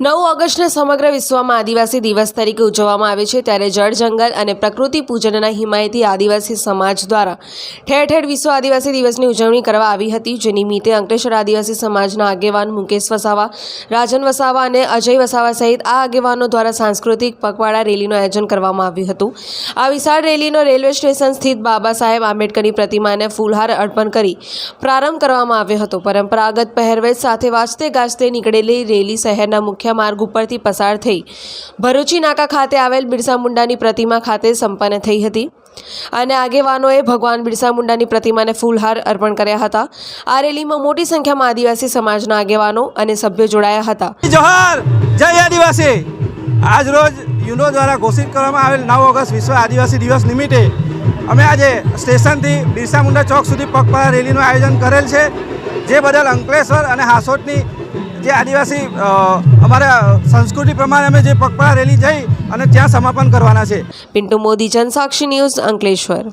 નવ ઓગસ્ટને સમગ્ર વિશ્વમાં આદિવાસી દિવસ તરીકે ઉજવવામાં આવે છે ત્યારે જળ જંગલ અને પ્રકૃતિ પૂજનના હિમાયતી આદિવાસી સમાજ દ્વારા ઠેર ઠેર વિશ્વ આદિવાસી દિવસની ઉજવણી કરવા આવી હતી જે નિમિત્તે અંકલેશ્વર આદિવાસી સમાજના આગેવાન મુકેશ વસાવા, રાજન વસાવા અને અજય વસાવા સહિત આ આગેવાનો દ્વારા સાંસ્કૃતિક પગવાડા રેલીનું આયોજન કરવામાં આવ્યું હતું. આ વિશાળ રેલીનો રેલવે સ્ટેશન સ્થિત બાબા સાહેબ આંબેડકરની પ્રતિમાને ફૂલહાર અર્પણ કરી પ્રારંભ કરવામાં આવ્યો હતો. પરંપરાગત પહેરવેશ સાથે વાંચતે ગાજતે નીકળેલી રેલી શહેરના મુખ્ય માર્ગ ઉપરથી પસાર થઈ ભરૂચી નાકા ખાતે આવેલ બિરસા મુંડાની પ્રતિમા ખાતે સંપન્ન થઈ હતી. અને આગેવાનોએ ભગવાન બિરસા મુંડાની પ્રતિમાને ફૂલહાર અર્પણ કર્યા હતા. આ રેલીમાં મોટી સંખ્યામાં આદિવાસી સમાજના આગેવાનો અને સભ્યો જોડાયા હતા. જોહાર જય આદિવાસી! આજ રોજ યુનો દ્વારા ઘોષિત કરવામાં આવેલ નવ ઓગસ્ટ વિશ્વ આદિવાસી દિવસ નિમિત્તે અમે આજે સ્ટેશનથી બિરસા મુંડા ચોક સુધી પગપાળા રેલીનું આયોજન કરેલ છે. જે બદલ અંકલેશ્વર અને હાસોટની જે આદિવાસી અમારા સંસ્કૃતિ પ્રમાણે અમે જે પગપાળા રેલી જઈ અને ત્યાં સમાપન કરવાના છે. પિન્ટુ મોદી, જનસાક્ષી ન્યૂઝ અંકલેશ્વર.